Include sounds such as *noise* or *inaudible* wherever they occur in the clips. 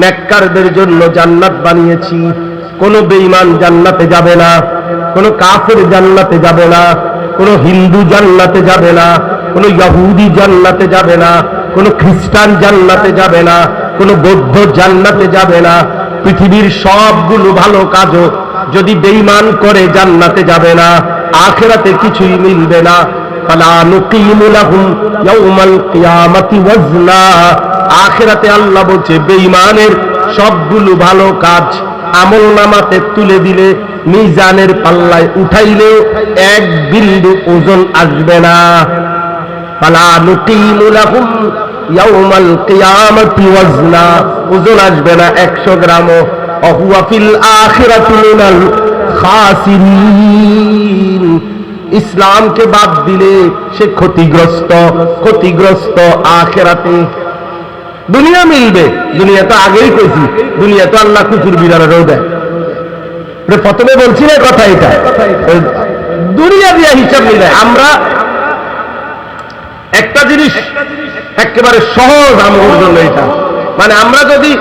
নেককারদের জন্য জান্নাত বানিয়েছি। কোনো বেঈমান জান্নাতে যাবে না, কোনো কাফের জান্নাতে যাবে না, কোনো হিন্দু জান্নাতে যাবে না, কোনো ইহুদি জান্নাতে যাবে না, কোনো খ্রিস্টান জান্নাতে যাবে না, কোনো বৌদ্ধ জান্নাতে যাবে না। পৃথিবীর সবগুলো ভালো কাজও যদি বেঈমান করে জান্নাতে যাবে না, আখেরাতে কিছুই মিলবে না। ফালা নুকিমু লাহুম ইয়াউমাল কিয়ামাতি আখেরাতে আল্লাহ বলছে, বেঈমানের সবগুলো ভালো কাজ আমল নামাতে তুলে দিলে মিজানের পাল্লায় উঠাইলেও এক বিন্দু ওজন আসবে না। ওজন আসবে না 100 গ্রামও। অহুয়া ফিল আখিরাতি মিনাল খাসিরিন। ইসলামকে বাদ দিলে সে ক্ষতিগ্রস্ত ক্ষতিগ্রস্ত আখেরাতে। দুনিয়া মিলবে। দুনিয়া তো আগেই কইছি, দুনিয়া তো আল্লাহ কুকুর বিড়ালেরও দেয়। প্রথমে বলছি না কথা এটা। দুনিয়া দিয়ে হিসাব মিলে আমরা একটা জিনিস একেবারে সহজ আমার জন্য এটা। মানে আমরা যদি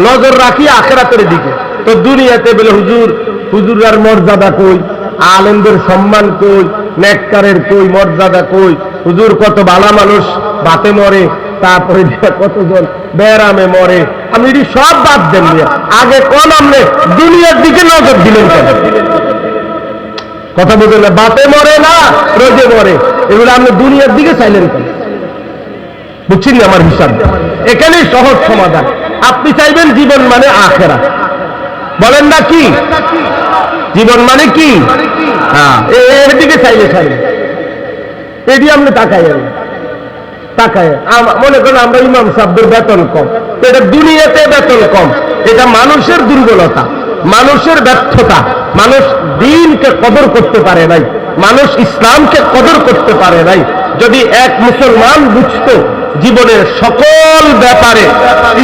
নজর রাখি আখেরাতের দিকে, তো দুনিয়াতে বলে হুজুর, হুজুরার মর্যাদা কই? আলেমদের সম্মান কই? নেককারের কই? মর্যাদা কই? হুজুর কত ভালো মানুষ বাতে মরে তারপরে কতজন বেরামে মরে? আপনি এটি সব বাদ দেন আগে কোন আপনি দুনিয়ার দিকে নজর দিলেন কথা বলতে না? বাতে মরে না, রোজে মরে। এগুলো আপনি দুনিয়ার দিকে চাইলেন কেন? বুঝছেন আমার হিসাব? এখানেই সহজ সমাধান। আপনি চাইবেন জীবন মানে আখেরা বলেন না কি? জীবন মানে কি? হ্যাঁ এর দিকে চাইলে চাইলে। এটি আপনি তাকাইয়েন। মনে করেন আমরা ইমাম সাহেবদের বেতন কম। এটা দুনিয়াতে বেতন কম। এটা মানুষের দুর্বলতা, মানুষের ব্যর্থতা। মানুষ দিনকে কদর করতে পারে নাই। মানুষ ইসলামকে কদর করতে পারে নাই। যদি এক মুসলমান বুঝতো জীবনের সকল ব্যাপারে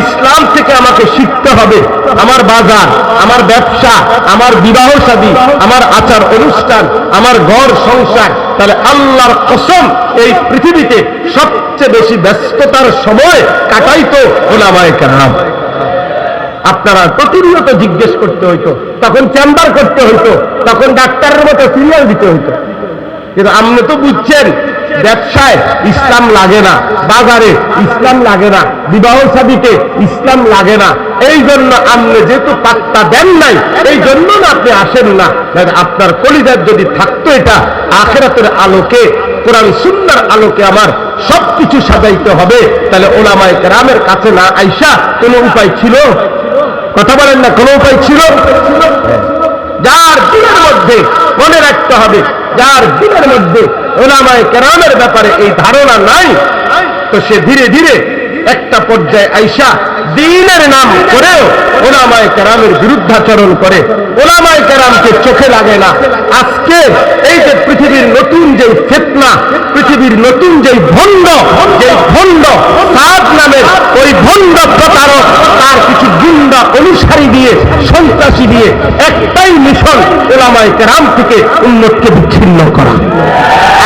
ইসলাম থেকে আমাকে শিখতে হবে। আমার বাজার, আমার ব্যবসা, আমার বিবাহ শাদী আমার আচার অনুষ্ঠান, আমার ঘর সংসার, তাহলে আল্লাহর কসম এই পৃথিবীতে সবচেয়ে বেশি ব্যস্ততার সময় কাটাইতো ওলামায় কেরাম। আপনারা প্রতিনিয়ত জিজ্ঞেস করতে হইতো, তখন চেম্বার করতে হইতো, তখন ডাক্তারের মতো সিরিয়াল দিতে হইতো। কিন্তু আপনি তো বুঝছেন ব্যবসায় ইসলাম লাগে না, বাজারে ইসলাম লাগে না, বিবাহ সাদিতে ইসলাম লাগে না। এই জন্য আপনি যেহেতু পাত্তা দেন নাই, এই জন্য না আপনি আসেন না। আপনার কলিজার যদি থাকতো এটা, আখেরাতের আলোকে, কোরআন সুন্দর আলোকে আমার সবকিছু সাজাইতে হবে। তাহলে ওলামায় গ্রামের কাছে না আইসা কোনো উপায় ছিল? কথা বলেন না, কোনো উপায় ছিল? যার দিনের মধ্যে মনে রাখতে হবে, যার দিনের মধ্যে ওলামায় কেরামের ব্যাপারে এই ধারণা নাই। তো সে ধীরে ধীরে একটা পর্যায়ে আইসা দিনের নাম করেও ওলামায় কেরামের বিরুদ্ধাচরণ করে। ওলামায় কেরামকে চোখে লাগে না। আজকে এই যে পৃথিবীর নতুন যে ফেতনা, পৃথিবীর নতুন যেই ভণ্ড যেই ভণ্ড, সাদ নামের ওই ভণ্ড প্রতারক, তার কিছু গুন্ডা অনুসারী দিয়ে, সন্ত্রাসী দিয়ে একটাই মিশন ওলামায় কেরাম থেকে উন্নতকে বিচ্ছিন্ন করা।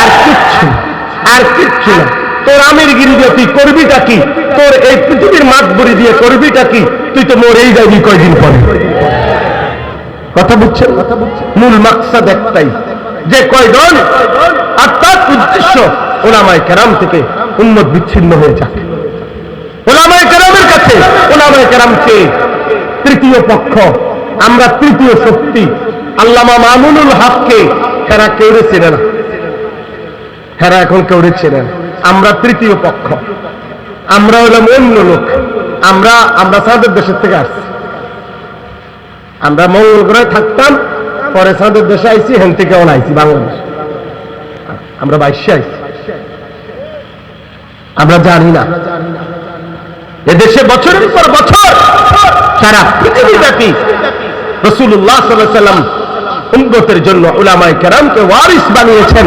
আর কিচ্ছু আর কিচ্ছু না। তোর আমির গিরি দিয়ে তুই করবিটা কি? তোর এই পৃথিবীর মাতবরি দিয়ে করবিটা কি? তুই তো মরেই যাবি কয়দিন পরে। কথা বুঝছেন? মূল মাকসাদ একটাই। যে কয়জন? অর্থাৎ উদ্দেশ্য ওলামায় কেরাম থেকে উন্মত বিচ্ছিন্ন হয়ে যাক। ওলামায় কেরামের কাছে, ওলামায় কেরামকে তৃতীয় পক্ষ, আমরা তৃতীয় শক্তি, আল্লামা মামুনুল হককে হেরা কেউ চেনে না। হেরা এখন কেউ চেনে না। আমরা তৃতীয় পক্ষ। আমরা হলাম অন্য লোক। আমরা আমরা সাদের দেশের থেকে আসছি। আমরা মঙ্গল গ্রহে থাকতাম, পরে সাদের দেশে আইছি, হেন থেকে আইছি, বাংলাদেশ। আমরা বাইশে আইছি। আমরা জানি না। এদেশে বছরের পর বছর সারা পৃথিবীব্যাপী রসুল্লাহ সাল্লাম উন্নতের জন্য উলামাই কেরামকে ওয়ারিস বানিয়েছেন।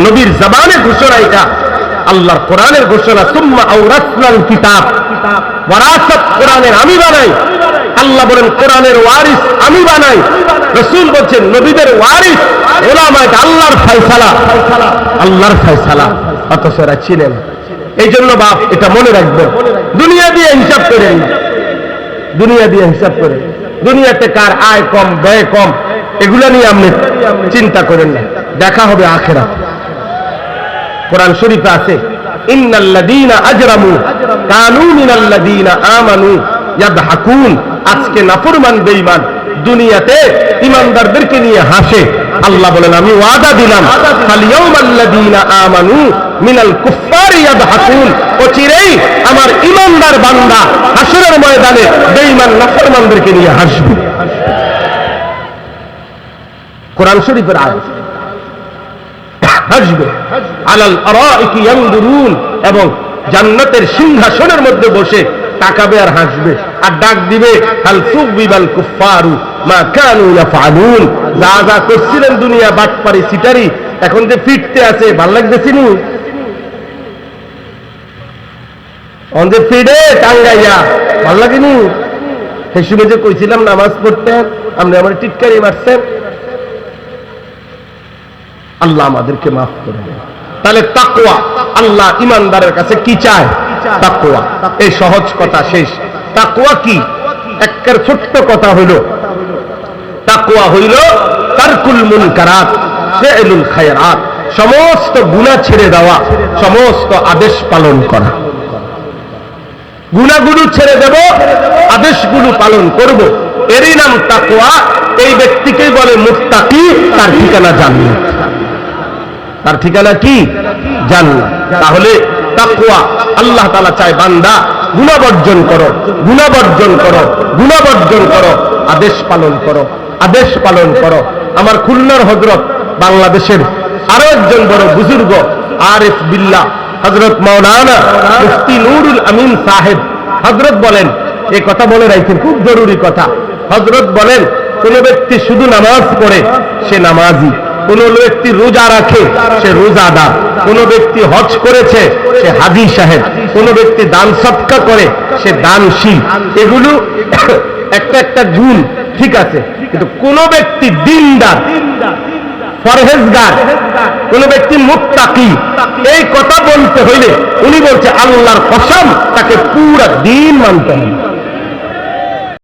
নবীর জবানে ঘোষণা এটা। আল্লাহর কোরআনের ঘোষণা, সুম্মা আওরাসনাল কিতাব। ওয়ারাসাত কোরআনের আমি বানাই। আল্লাহ বলেন, কোরআনের ওয়ারিস আমি বানাই। রসুল বলছেন, নবীদের ওয়ারিস ওলামায় আল্লাহর ফয়সালা। আল্লাহর ফয়সালা। অথচ এরা ছিলেন। এই জন্য বাপ, এটা মনে রাখবে। দুনিয়া দিয়ে হিসাব করেন না। দুনিয়া দিয়ে হিসাব করে। দুনিয়াতে কার আয় কম, ব্যয় কম, এগুলো নিয়ে আপনি চিন্তা করেন না। দেখা হবে আখেরা কোরআন শরীফে আছে আজকে নাফরমান দুনিয়াতে ইমানদারদেরকে নিয়ে হাসে। আল্লাহ বলেন, আমি ওয়াদা দিলাম মিনাল অচিরেই আমার ইমানদার বান্দা হাসরের ময়দানে বেঈমান নাফরমানদেরকে নিয়ে হাসবে। কোরআন শরীফের আয়াত হাসবে। আলাল আরাইকি ইয়ানদুরুন এবং জান্নাতের সিংহাসনের মধ্যে বসে তাকাবে আর হাসবে। আর ডাক দিবে, হাল সুবিবাল কুফারু মা কানু ইয়াফআলুন। যা যা করছিলেন দুনিয়া বাটপারি সিটারি এখন যে ফিরতে আছে, ভালো লাগতেছি নি অন যে ফিরে টাঙ্গাইয়া, ভালো লাগেনি? সেই সময় যে কইছিলাম, নামাজ পড়তেন, আপনি আমার টিটকারি মারছেন। আল্লাহ আমাদেরকে মাফ করে দেন। তাহলে তাকওয়া, আল্লাহ ইমানদারের কাছে কি চায়? তাকওয়া। এই সহজ কথা শেষ। তাকওয়া কি? একের ছোট্ট কথা হইল, তাকওয়া হইল তারকুল মুনকারাত ফি'লুল খায়রাত। সমস্ত গুনাহ ছেড়ে দেওয়া, সমস্ত আদেশ পালন করা। গুনাগুলো ছেড়ে দেব, আদেশগুলো পালন করব। এরই নাম তাকওয়া। এই ব্যক্তিকেই বলে মুত্তাকি, তার ঠিকানা জান্নাত। তার ঠিকানা কি? জান্নাত। তাহলে তাকওয়া, আল্লাহ তাআলা চায় বান্দা গুণাবর্জন করো গুণাবর্জন করো গুণাবর্জন করো, আদেশ পালন করো, আদেশ পালন করো। আমার খুলনার হযরত বাংলাদেশের আরও একজন বড় বুজুর্গ, আরিফ বিল্লাহ হযরত মাওলানা মুফতি নুরুল আমিন সাহেব। হযরত বলেন, এ কথা বলে রাখছেন খুব জরুরি কথা। হযরত বলেন, কোন ব্যক্তি শুধু নামাজ পড়ে, সে নামাজি। কোন ব্যক্তি রোজা রাখে, সে রোজাদার। কোন ব্যক্তি হজ করেছে, সে হাজি সাহেব। কোন ব্যক্তি দান সৎকা করে, সে দানশীল। এগুলো *coughs* একটা একটা গুণ ঠিক আছে। কিন্তু কোন ব্যক্তি দিনদার ফরহেজগার কোন ব্যক্তি মুত্তাকি, এই কথা বলতে হইলে উনি বলছে, আল্লাহর কসম, তাকে পুরা দিন মানতে হবে।